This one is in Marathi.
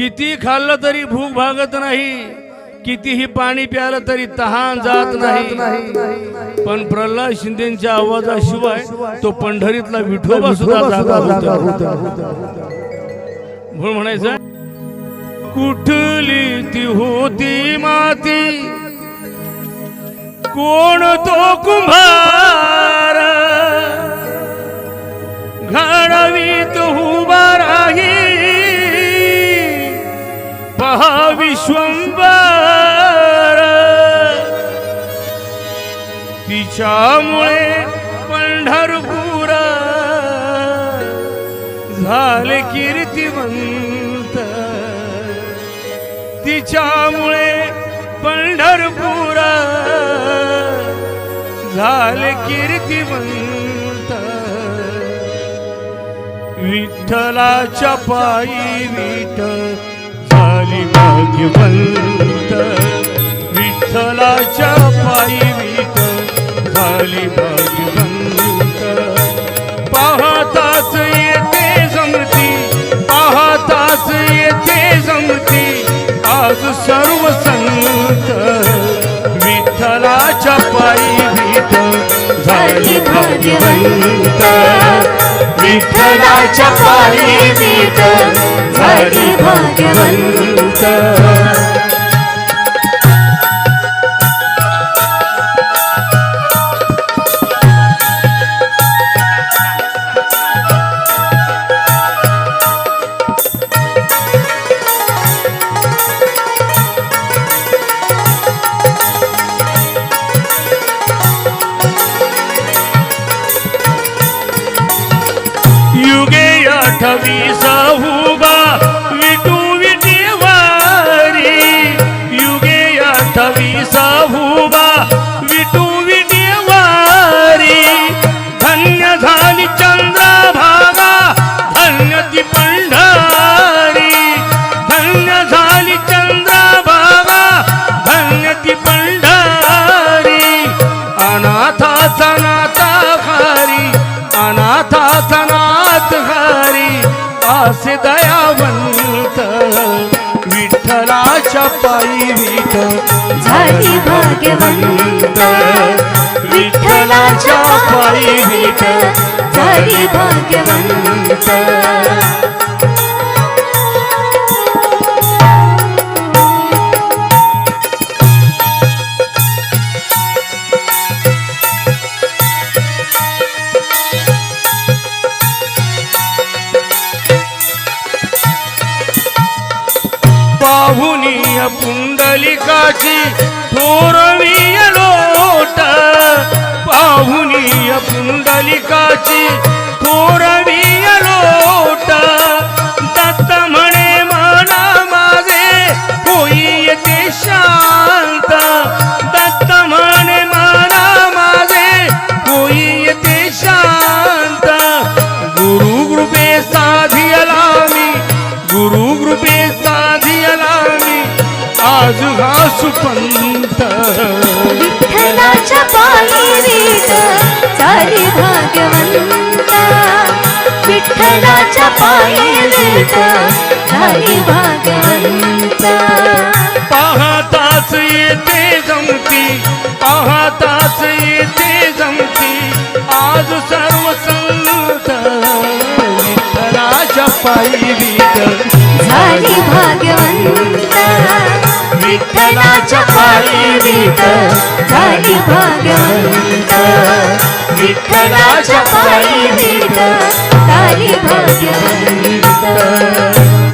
किती खाल्लं तरी भूक भागत नाही. कितीही पाणी प्यालं तरी तहान जात नाही. पण प्रल्हाद शिंदेच्या आवाजाशिवाय तो पंढरीतला विठोबा सुद्धा जागा म्हणून म्हणायचं कुठली ती होती माती? कोण तो कुंभार? विश्वंबर तिच्यामुळे पंढरपूर झाले कीर्तिवंत. तिच्यामुळे पंढरपूर झाले कीर्तिवंत. विठ्ठलाच्या पायी विठ झाली भाग्यवंत विठ्ठलाच्या पायी विठ झाली भाग्यवंत पाहताच येते समृती पाहताच येते समृती आज सर्व संत विठ्ठलाच्या पायी विठ झाली भाग्यवंत विठ्ठलाच्या पायी वीट झाली भाग्यवंत युगे अठवीस अनाथाचा नाथ हरी असे दयावंत विठ्ठलाच्या पायी विठ झाली भाग्यवंत विठ्ठलाच्या पायी विठ झाली भाग्यवंत. पाहुनीय पुंडलिकाची थोरवीय लोट. पाहुनीय पुंडलिकाची थोरवीय सुपंत. विठ्ठलाच्या पायी वीट झाली भाग्यवंत. विठ्ठलाच्या पायी वीट झाली भाग्यवंत. पाहताच येते जमती पाहताच येते जमती आज सर्व संत विठ्ठलाच्या पायी विठ झाली भाग्यवंत. नारायणाच्या पायी रीत झाली भाग्यवंत. विठ्ठलाच्या पायी रीत झाली भाग्यवंत.